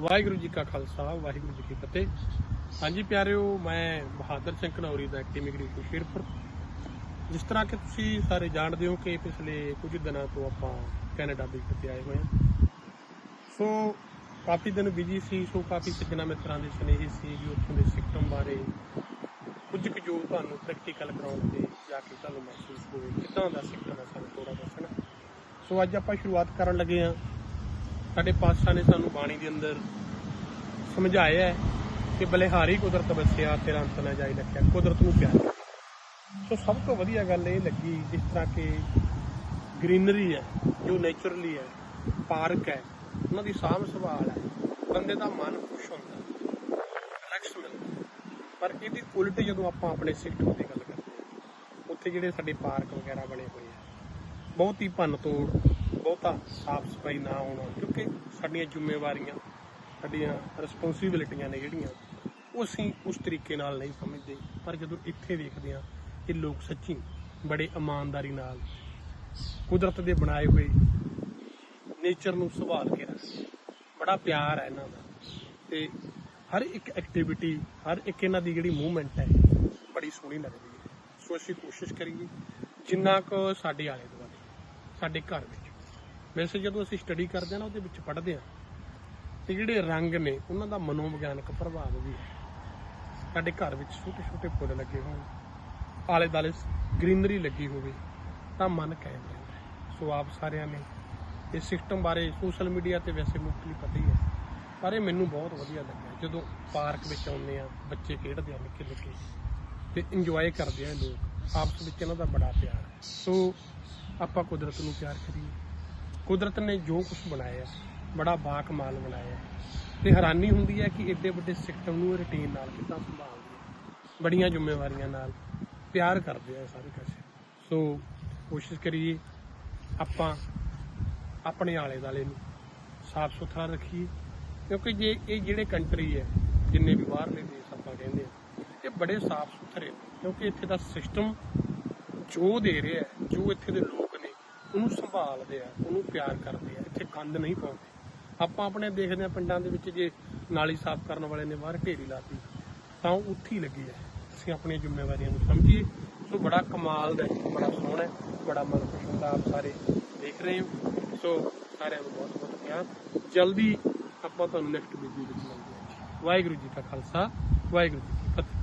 ਵਾਹਿਗੁਰੂ ਜੀ ਕਾ ਖਾਲਸਾ, ਵਾਹਿਗੁਰੂ ਜੀ ਕੀ ਫਤਿਹ। ਹਾਂਜੀ ਪਿਆਰਿਓ, ਮੈਂ ਬਹਾਦਰ ਸਿੰਘ ਘਨੌਰੀ ਦਾ ਐਕਟਿਵ ਇਮੀਗ੍ਰੇਸ਼ਨ ਸ਼ੇਰਪੁਰ। ਜਿਸ ਤਰ੍ਹਾਂ ਕਿ ਤੁਸੀਂ ਸਾਰੇ ਜਾਣਦੇ ਹੋ ਕਿ ਪਿਛਲੇ ਕੁਝ ਦਿਨਾਂ ਤੋਂ ਆਪਾਂ ਕੈਨੇਡਾ ਦੇ ਵਿੱਚ ਆਏ ਹੋਏ ਹਾਂ। ਸੋ ਕਾਫੀ ਦਿਨ ਬਿਜ਼ੀ ਸੀ, ਸੋ ਕਾਫੀ ਸੱਜਣਾ ਮਿੱਤਰਾਂ ਦੇ ਸੁਨੇਹੇ ਸੀ ਵੀ ਉੱਥੋਂ ਦੇ ਸਿਸਟਮ ਬਾਰੇ। ਕੁਝ ਕੁ ਜੋ ਤੁਹਾਨੂੰ ਪ੍ਰੈਕਟੀਕਲ ਕਰਾਉਣ ਤੇ ਜਾ ਕੇ ਤੁਹਾਨੂੰ ਮਹਿਸੂਸ ਹੋਵੇ, ਕਿੱਦਾਂ ਦਾ ਸਿਸਟਮ ਹੈ ਸਾਨੂੰ ਥੋੜਾ ਦੱਸਣਾ। ਸੋ ਅੱਜ ਆਪਾਂ ਸ਼ੁਰੂਆਤ ਕਰਨ ਲੱਗੇ ਹਾਂ। ਸਾਡੇ ਪਾਤਸ਼ਾਹ ਨੇ ਸਾਨੂੰ ਬਾਣੀ ਦੇ ਅੰਦਰ ਸਮਝਾਇਆ ਹੈ ਕਿ ਬਲਿਹਾਰੀ ਕੁਦਰਤ ਵਸਿਆ ਤੇਰਾ ਅੰਤ ਨਾ ਜਾਈ ਰੱਖਿਆ ਕੁਦਰਤ ਨੂੰ ਪਿਆਰ। ਸੋ ਸਭ ਤੋਂ ਵਧੀਆ ਗੱਲ ਇਹ ਲੱਗੀ ਜਿਸ ਤਰ੍ਹਾਂ ਕਿ ਗ੍ਰੀਨਰੀ ਹੈ, ਜੋ ਨੇਚਰਲੀ ਹੈ, ਪਾਰਕ ਹੈ, ਉਹਨਾਂ ਦੀ ਸਾਂਭ ਸੰਭਾਲ ਹੈ, ਬੰਦੇ ਦਾ ਮਨ ਖੁਸ਼ ਹੁੰਦਾ ਰਿਲੈਕਸ ਮਿਲਦਾ ਪਰ ਇਹਦੀ ਉਲਟ ਜਦੋਂ ਆਪਾਂ ਆਪਣੇ ਸੈਕਟਰ ਦੀ ਗੱਲ ਕਰਦੇ ਹਾਂ, ਉੱਥੇ ਜਿਹੜੇ ਸਾਡੇ ਪਾਰਕ ਵਗੈਰਾ ਬਣੇ ਹੋਏ ਆ, ਬਹੁਤ ਹੀ ਭੰਨ ਤੋੜ ਬਹੁਤਾ ਸਾਫ਼ ਸਫ਼ਾਈ ਨਾ ਹੋਣਾ, ਕਿਉਂਕਿ ਸਾਡੀਆਂ ਜ਼ਿੰਮੇਵਾਰੀਆਂ, ਸਾਡੀਆਂ ਰਿਸਪੌਂਸਿਬਿਲਿਟੀਆਂ ਨੇ ਜਿਹੜੀਆਂ, ਉਹ ਅਸੀਂ ਉਸ ਤਰੀਕੇ ਨਾਲ ਨਹੀਂ ਸਮਝਦੇ। ਪਰ ਜਦੋਂ ਇੱਥੇ ਵੇਖਦੇ ਆ ਕਿ ਲੋਕ ਸੱਚੀ ਬੜੇ ਇਮਾਨਦਾਰੀ ਨਾਲ ਕੁਦਰਤ ਦੇ ਬਣਾਏ ਹੋਏ ਨੇਚਰ ਨੂੰ ਸੰਭਾਲ ਕੇ ਰੱਖਦੇ ਬੜਾ ਪਿਆਰ ਹੈ ਇਹਨਾਂ ਦਾ। ਤੇ ਹਰ ਇੱਕ ਐਕਟੀਵਿਟੀ ਹਰ ਇੱਕ ਇਹਨਾਂ ਦੀ ਜਿਹੜੀ ਮੂਵਮੈਂਟ ਹੈ, ਬੜੀ ਸੋਹਣੀ ਲੱਗਦੀ ਹੈ। ਸੋ ਅਸੀਂ ਕੋਸ਼ਿਸ਼ ਕਰੀਏ ਜਿੰਨਾ ਕੁ ਸਾਡੇ ਆਲੇ ਦੁਆਲੇ ਸਾਡੇ ਘਰ ਵਿੱਚ ਵੈਸੇ ਜਦੋਂ ਅਸੀਂ ਸਟੱਡੀ ਕਰਦੇ ਹਾਂ ਨਾ, ਉਹਦੇ ਵਿੱਚ ਪੜ੍ਹਦੇ ਹਾਂ ਤੇ ਜਿਹੜੇ ਰੰਗ ਨੇ, ਉਹਨਾਂ ਦਾ ਮਨੋਵਿਗਿਆਨਕ ਪ੍ਰਭਾਵ ਵੀ ਹੈ। ਸਾਡੇ ਘਰ ਵਿੱਚ ਛੋਟੇ ਛੋਟੇ ਫੁੱਲ ਲੱਗੇ ਹੋਣ ਆਲੇ ਦਾਲੇ ਗ੍ਰੀਨਰੀ ਲੱਗੀ ਹੋਵੇ, ਤਾਂ ਮਨ ਕਾਇਮ ਰਹਿੰਦਾ ਹੈ। ਸੋ ਆਪ ਸਾਰਿਆਂ ਨੇ ਇਸ ਸਿਸਟਮ ਬਾਰੇ ਸੋਸ਼ਲ ਮੀਡੀਆ ਤੇ ਵੈਸੇ ਮੁੱਢਲੀ ਪਤਾ ਹੀ ਹੈ। ਪਰ ਇਹ ਮੈਨੂੰ ਬਹੁਤ ਵਧੀਆ ਲੱਗਿਆ। ਜਦੋਂ ਪਾਰਕ ਵਿੱਚ ਆਉਂਦੇ ਆ, ਬੱਚੇ ਖੇਡਦੇ ਆ ਨਿੱਕੇ ਨਿੱਕੇ ਤੇ ਇੰਜੋਏ ਕਰਦੇ ਆ ਲੋਕ, ਆਪਸ ਵਿੱਚ ਇਹਨਾਂ ਦਾ ਬੜਾ ਪਿਆਰ। ਸੋ ਆਪਾਂ ਕੁਦਰਤ ਨੂੰ ਪਿਆਰ ਕਰੀਏ। ਕੁਦਰਤ ਨੇ ਜੋ ਕੁਝ ਬਣਾਇਆ, ਬੜਾ ਬਾਕਮਾਲ ਬਣਾਇਆ। ਤੇ ਹੈਰਾਨੀ ਹੁੰਦੀ ਹੈ ਕਿ ਏਡੇ ਵੱਡੇ ਸਿਸਟਮ ਨੂੰ ਰੁਟੀਨ ਨਾਲ ਕਿੱਦਾਂ ਸੰਭਾਲਦੇ ਆ? ਬੜੀਆਂ ਜ਼ਿੰਮੇਵਾਰੀਆਂ ਨਾਲ ਪਿਆਰ ਕਰਦੇ ਆ ਸਾਰੇ ਕਾਸੇ ਸੋ ਕੋਸ਼ਿਸ਼ ਕਰੀਏ ਆਪਾਂ ਆਪਣੇ ਆਲੇ ਦਾਲੇ ਨੂੰ ਸਾਫ਼ ਸੁਥਰਾ ਰੱਖੀਏ, ਕਿਉਂਕਿ ਜੇ ਇਹ ਜਿਹੜੇ ਕੰਟਰੀ ਹੈ, ਜਿੰਨੇ ਵੀ ਬਾਹਰਲੇ ਦੇਸ਼ ਆਪਾਂ ਕਹਿੰਦੇ ਆ, ਇਹ ਬੜੇ ਸਾਫ਼ ਸੁਥਰੇ ਕਿਉਂਕਿ ਇੱਥੇ ਦਾ ਸਿਸਟਮ ਜੋ ਦੇ ਰਿਹਾ ਜੋ ਇੱਥੇ ਦੇ ਲੋਕ ਉਹਨੂੰ ਸੰਭਾਲਦੇ ਆ, ਉਹਨੂੰ ਪਿਆਰ ਕਰਦੇ ਆ, ਇੱਥੇ ਗੰਦ ਨਹੀਂ ਪਾਉਂਦੇ। ਆਪਾਂ ਆਪਣੇ ਦੇਖਦੇ ਆ ਪਿੰਡਾਂ ਦੇ ਵਿੱਚ ਜੇ ਨਾਲੀ ਸਾਫ਼ ਕਰਨ ਵਾਲੇ ਨੇ ਬਾਹਰ ਢੇਰੀ ਲਾਤੀ, ਤਾਂ ਉਹ ਉੱਥੇ ਹੀ ਲੱਗੀ ਹੈ। ਅਸੀਂ ਆਪਣੀਆਂ ਜ਼ਿੰਮੇਵਾਰੀਆਂ ਨੂੰ ਸਮਝੀਏ। ਸੋ ਬੜਾ ਕਮਾਲ ਦਾ ਬੜਾ ਸੋਹਣਾ ਬੜਾ ਮਨਪਸੰਦ ਆਪ ਸਾਰੇ ਦੇਖ ਰਹੇ ਹੋ। ਸੋ ਸਾਰਿਆਂ ਨੂੰ ਬਹੁਤ ਬਹੁਤ ਪਿਆਰ ਜਲਦੀ ਆਪਾਂ ਤੁਹਾਨੂੰ ਨੈਕਸਟ ਵੀਡੀਓ ਵਿੱਚ ਮਿਲਦੇ ਹਾਂ। ਵਾਹਿਗੁਰੂ ਜੀ ਕਾ ਖਾਲਸਾ, ਵਾਹਿਗੁਰੂ ਜੀ ਕੀ ਫਤਿਹ।